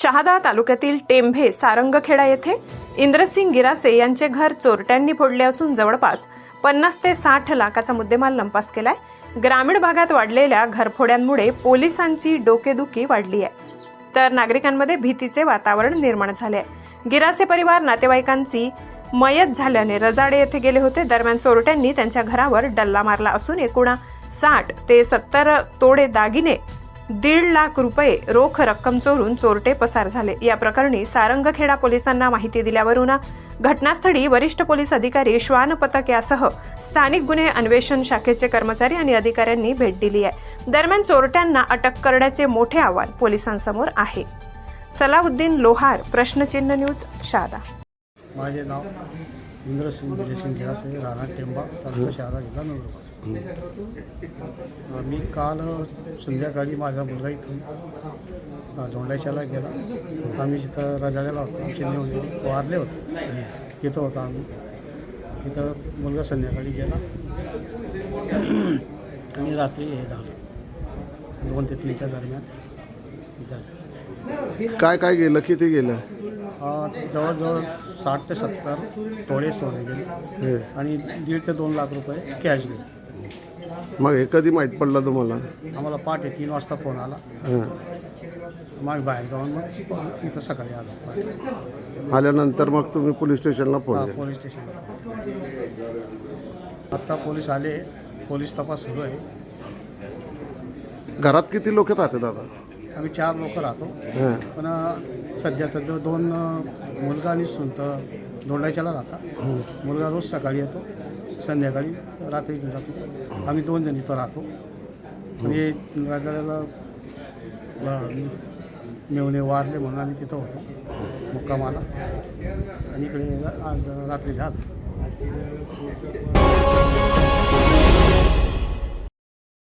शहादा तालुक्यातील टेंभे सारंगखेडा येथे इंद्रसिंग गिरासे यांचे घर चोरट्यांनी फोडले असून जवळपास पन्नास ते साठ लाखाचा मुद्देमाल लंपास केलाय. ग्रामीण भागात वाढलेल्या घरफोड्यांमुळे पोलिसांची डोकेदुखी वाढली आहे. तर नागरिकांमध्ये भीतीचे वातावरण निर्माण झाले आहे गिरासे परिवार नातेवाईकांची मयत झाल्याने रजाडे येथे गेले होते. दरम्यान चोरट्यांनी त्यांच्या घरावर डल्ला मारला असून एकूण साठ ते सत्तर तोडे दागिने दीड लाख रुपये रोख रक्कम चोरून चोरटे पसार झाले. या प्रकरणी सारंगखेडा पोलिसांना माहिती दिल्यावरून घटनास्थळी वरिष्ठ पोलीस अधिकारी श्वान पथक यासह स्थानिक गुन्हे अन्वेषण शाखेचे कर्मचारी आणि अधिकाऱ्यांनी भेट दिली आहे. दरम्यान चोरट्यांना अटक करण्याचे मोठे आव्हान पोलिसांसमोर आहे. सलाउद्दीन लोहार प्रश्नचिन्ह न्यूज शादा. माझे नाव इंद्रसिंग विजयसिंग राणा टेंबा तालुका शहादा जिल्हा नंदुरबार. मी काल संध्याकाळी माझा मुलगा इथून अ, दोंडाच्याला गेला. आम्ही जिथं रजाड्याला होतो नेऊन वारले होते. तिथं होता आम्ही. तिथं मुलगा संध्याकाळी गेला. आणि रात्री हे झालं. दोन ते तीनच्या दरम्यान झालं. काय काय गेलं? किती गेलं? जवळजवळ साठ ते सत्तर तोडे सोने गेले. आणि दीड ते दोन लाख रुपये कॅश गेले. मग हे कधी माहीत पडलं तुम्हाला? आम्हाला पहाटे तीन वाजता फोन आला. मग बाहेर जाऊन मग इथं सकाळी आलो. आल्यानंतर मग तुम्ही पोलीस स्टेशनला फोन हा, केला पोलीस स्टेशन आत्ता पोलीस आले. पोलीस तपास सुरू आहे. घरात किती लोक राहतात दादा? आम्ही चार लोक राहतो. हां. पण अ, सध्या तर दो- दोन अ, मुलगा आणि सुनत दोंडाच्याला राहता मुलगा रोज सकाळी येतो. संध्याकाळी रात्री इथून जातो. आम्ही दोन जण इथं राहतो. आणि राजवाड्याला मेवणे वारले म्हणून आम्ही तिथं होतो मुक्कामाला. आणि इकडे आज रात्री झालं.